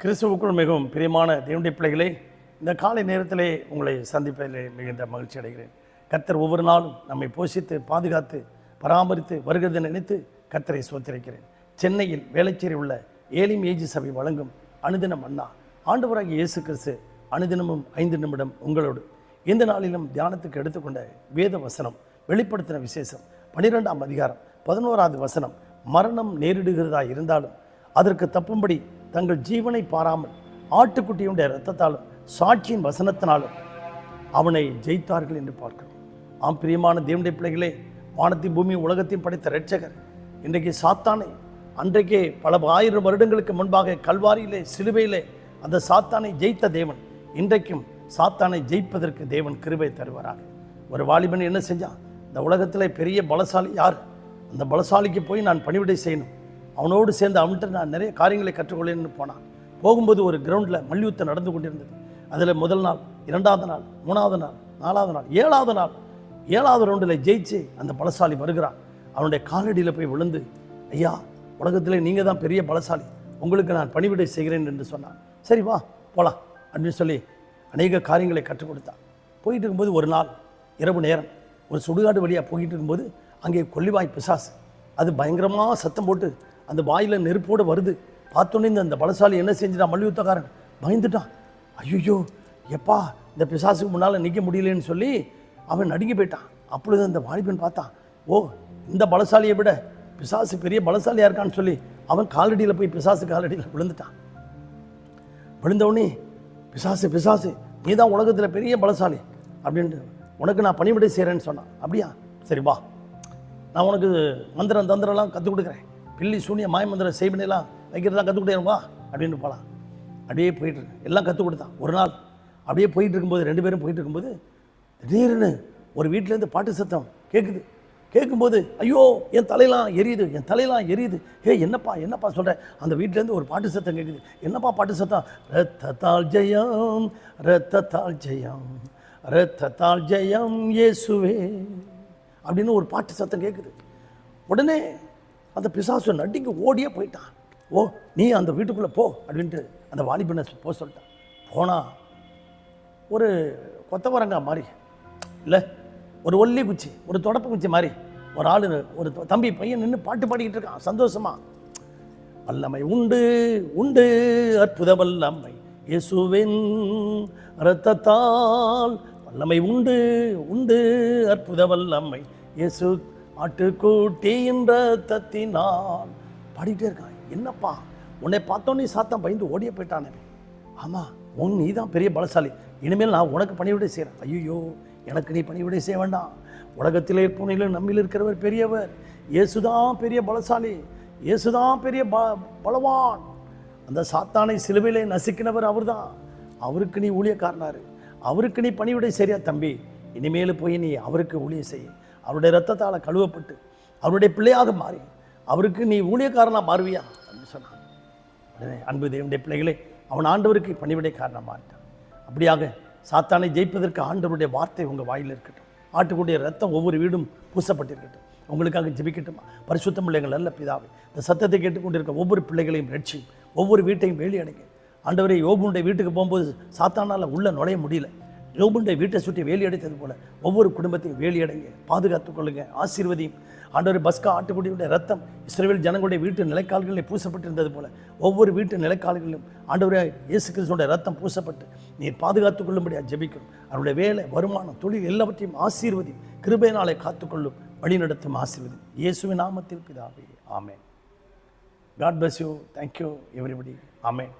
கிறிஸ்துவுக்குள் மிகவும் பிரியமான தேவனுடைய பிள்ளைகளே இந்த காலை நேரத்திலே உங்களை சந்திப்பதிலே மிகுந்த மகிழ்ச்சி அடைகிறேன். கர்த்தர் ஒவ்வொரு நாளும் நம்மை போஷித்து பாதுகாத்து பராமரித்து வருகிறதை நினைத்து கத்தரை சோத்திருக்கிறேன் சென்னையில் வேளச்சேரி உள்ள ஏலிம் ஏஜி சபை வழங்கும் அனுதினம் அண்ணா ஆண்டவராகிய இயேசு கிறிஸ்து அனுதினமும் ஐந்து நிமிடம் உங்களோடு. இந்த நாளிலும் தியானத்துக்கு எடுத்துக்கொண்ட வேத வசனம் வெளிப்படுத்தின விசேஷம் பனிரெண்டாம் அதிகாரம் பதினோராவது வசனம் மரணம் நேரிடுகிறதா இருந்தாலும் அதற்கு தப்பும்படி தங்கள் ஜீவனை பாராமல் ஆட்டுக்குட்டியுடைய இரத்தத்தாலும் சாட்சியின் வசனத்தினாலும் அவனை ஜெயித்தார்கள் என்று பார்க்கிறோம். ஆம் பிரியமான தேவனுடைய பிள்ளைகளே வானத்தின் பூமி உலகத்தையும் படைத்த இரட்சகர் இன்றைக்கு சாத்தானை அன்றைக்கே பல ஆயிரம் வருடங்களுக்கு முன்பாக கல்வாரியிலே சிலுவையிலே அந்த சாத்தானை ஜெயித்த தேவன் இன்றைக்கும் சாத்தானை ஜெயிப்பதற்கு தேவன் கிருபை தருவாராக. ஒரு வாலிபன் என்ன செஞ்சான்? இந்த உலகத்தில் பெரிய பலசாலி யார்? அந்த பலசாலிக்கு போய் நான் பணிவிடை செய்யணும். அவனோடு சேர்ந்து அவன்கிட்ட நான் நிறைய காரியங்களை கற்றுக்கொள்ளேன்னு போனான். போகும்போது ஒரு கிரவுண்டில் மல்யுத்தம் நடந்து கொண்டிருந்தது. அதில் முதல் நாள் இரண்டாவது நாள் மூணாவது நாள் நாலாவது நாள் ஏழாவது நாள் ஏழாவது ரவுண்டில் ஜெயிச்சு அந்த பலசாலி வருகிறான். அவனுடைய காலடியில் போய் விழுந்து ஐயா உலகத்தில் நீங்கள் தான் பெரிய பலசாலி. உங்களுக்கு நான் பணிவிடை செய்கிறேன் என்று சொன்னான். சரி வா போகலாம் அப்படின்னு சொல்லி அநேக காரியங்களை கற்றுக் கொடுத்தான். போயிட்டு இருக்கும்போது ஒரு நாள் இரவு நேரம் ஒரு சுடுகாடு வழியாக போயிட்டு இருக்கும்போது அங்கே கொல்லிவாய் பிசாசு அது பயங்கரமாக சத்தம் போட்டு அந்த வாயில் நெருப்போடு வருது. பார்த்தோன்னே இந்த அந்த பலசாலி என்ன செஞ்சிட்டான் மல்யுத்தக்காரன் பயந்துட்டான். ஐயோ எப்பா இந்த பிசாசுக்கு முன்னால் நிற்க முடியலன்னு சொல்லி அவன் நடுங்கி போயிட்டான். அப்பொழுது அந்த வாலிபன் பார்த்தான். ஓ இந்த பலசாலியை விட பிசாசு பெரிய பலசாலியாக இருக்கான்னு சொல்லி அவன் காலடியில் போய் பிசாசு காலடியில் விழுந்துட்டான். விழுந்தவனே பிசாசு பிசாசு நீ தான் உலகத்தில் பெரிய பலசாலி. அப்படின்ட்டு உனக்கு நான் பணிவிடை செய்கிறேன்னு சொன்னான். அப்படியா? சரி வா. நான் உனக்கு மந்திரம் தந்திரம்லாம் கற்றுக் கொடுக்குறேன். பில்லி சூனிய மாயமந்திரம் செய்வினைலாம் வைக்கிறதெல்லாம் கற்றுக் கொடுத்தேன் வா அப்படின்னு போகலாம் அப்படியே போயிட்டு எல்லாம் கற்றுக் கொடுத்தான். ஒரு நாள் அப்படியே போயிட்டு இருக்கும்போது ரெண்டு பேரும் போயிட்டு இருக்கும்போது திடீர்னு ஒரு வீட்டிலேருந்து பாட்டு சத்தம் கேட்குது கேட்கும்போது ஐயோ என் தலையெல்லாம் எரியுது என் தலையெல்லாம் எரியுது. ஏ என்னப்பா என்னப்பா சொல்கிறேன் அந்த வீட்டிலேருந்து ஒரு பாட்டு சத்தம் கேட்குது என்னப்பா பாட்டு சத்தம்? ரத்தத்தால் ஜெயம் ரத்தத்தால் ஜெயம் ரத்தத்தால் ஜெயம் இயேசுவே அப்படின்னு ஒரு பாட்டு சத்தம் கேட்குது உடனே அந்த பிசாசு நடிங்க ஓடியே போயிட்டான். ஓ நீ அந்த வீட்டுக்குள்ளே போ அப்படின்ட்டு அந்த வாலிபனை போக சொல்லிட்டான். போனால் ஒரு கொத்தவரங்காய் மாதிரி இல்லை ஒரு ஒல்லி குச்சி ஒரு தொடப்பு குச்சி மாதிரி ஒரு ஆள் ஒரு தம்பி பையன் நின்று பாட்டு பாடிக்கிட்டு இருக்கான் சந்தோஷமா. வல்லமை உண்டு உண்டு அற்புத வல்லமை. இயேசுவின் ரத்தத்தால் வல்லமை உண்டு உண்டு அற்புத வல்லமை. இயேசு ஆட்டுக்குட்டியின் ரத்தத்தினால் பாடிட்டே இருக்கான். என்னப்பா? உன்னை பார்த்தோன்னே சாத்தான் பயந்து ஓடியே போயிட்டானே. ஆமாம் உன் நீ தான் பெரிய பலசாலி. இனிமேல் நான் உனக்கு பணிவிடை செய்கிறேன் ஐயோ எனக்கு நீ பணிவிடை செய்ய வேண்டாம். உலகத்திலே இருப்பவனிலும் நம்மில் இருக்கிறவர் பெரியவர். இயேசுதான் பெரிய பலசாலி. இயேசுதான் பெரிய ப பலவான். அந்த சாத்தானை சிலுவையிலே நசுக்கினவர் அவர்தான். அவருக்கு நீ ஊழியக்காரனாரு. அவருக்கு நீ பணிவிடை சரியா தம்பி? இனிமேல் போய் நீ அவருக்கு ஊழிய செய். அவருடைய ரத்தத்தால் கழுவப்பட்டு அவருடைய பிள்ளையாக மாறி அவருக்கு நீ ஊழியக்காரனாக மாறுவியா? அப்படின்னு சொன்னான். உடனே அன்பு தேவனுடைய பிள்ளைகளே அவன் ஆண்டவருக்கு பணிவிடை காரணம் மாட்டான் அப்படியாக சாத்தானை ஜெயிப்பதற்கு ஆண்டவருடைய வார்த்தை உங்கள் வாயில் இருக்கட்டும். ஆட்டுக்குடைய ரத்தம் ஒவ்வொரு வீடும் பூசப்பட்டிருக்கட்டும். உங்களுக்காக ஜெபிக்கட்டுமா? பரிசுத்தம் பிள்ளைகள் நல்ல பிதாவை இந்த சத்தத்தை கேட்டுக்கொண்டிருக்க ஒவ்வொரு பிள்ளைகளையும் ரட்சியும் ஒவ்வொரு வீட்டையும் வேலி அடைங்க ஆண்டவரே யோபுனுடைய வீட்டுக்கு போகும்போது சாத்தானால் உள்ள நுழைய முடியல. யோபுடைய வீட்டை சுற்றி வேலி அடைத்தது போல ஒவ்வொரு குடும்பத்தையும் வேலி அடைங்க பாதுகாத்துக் கொள்ளுங்க ஆசீர்வதியும். ஆண்டவர் பஸ்கா ஆட்டுக்குடியுடைய ரத்தம் இஸ்ரேல் ஜனங்களுடைய வீட்டு நிலைக்கால்களில் பூசப்பட்டிருந்தது போல ஒவ்வொரு வீட்டு நிலைக்கால்களிலும் ஆண்டவரே இயேசு கிறிஸ்துவோட ரத்தம் பூசப்பட்டு நீர் பாதுகாத்துக் கொள்ளும்படியாக ஜெபிக்கிறோம். அவருடைய வேலை வருமானம் தொழில் எல்லாவற்றையும் ஆசீர்வதியும் கிருபையினாலே காத்துக்கொள்ளும் வழிநடத்தும் ஆசீர்வதி இயேசுவின் நாமத்தில் பிதாவே ஆமேன். God bless you thank you everybody amen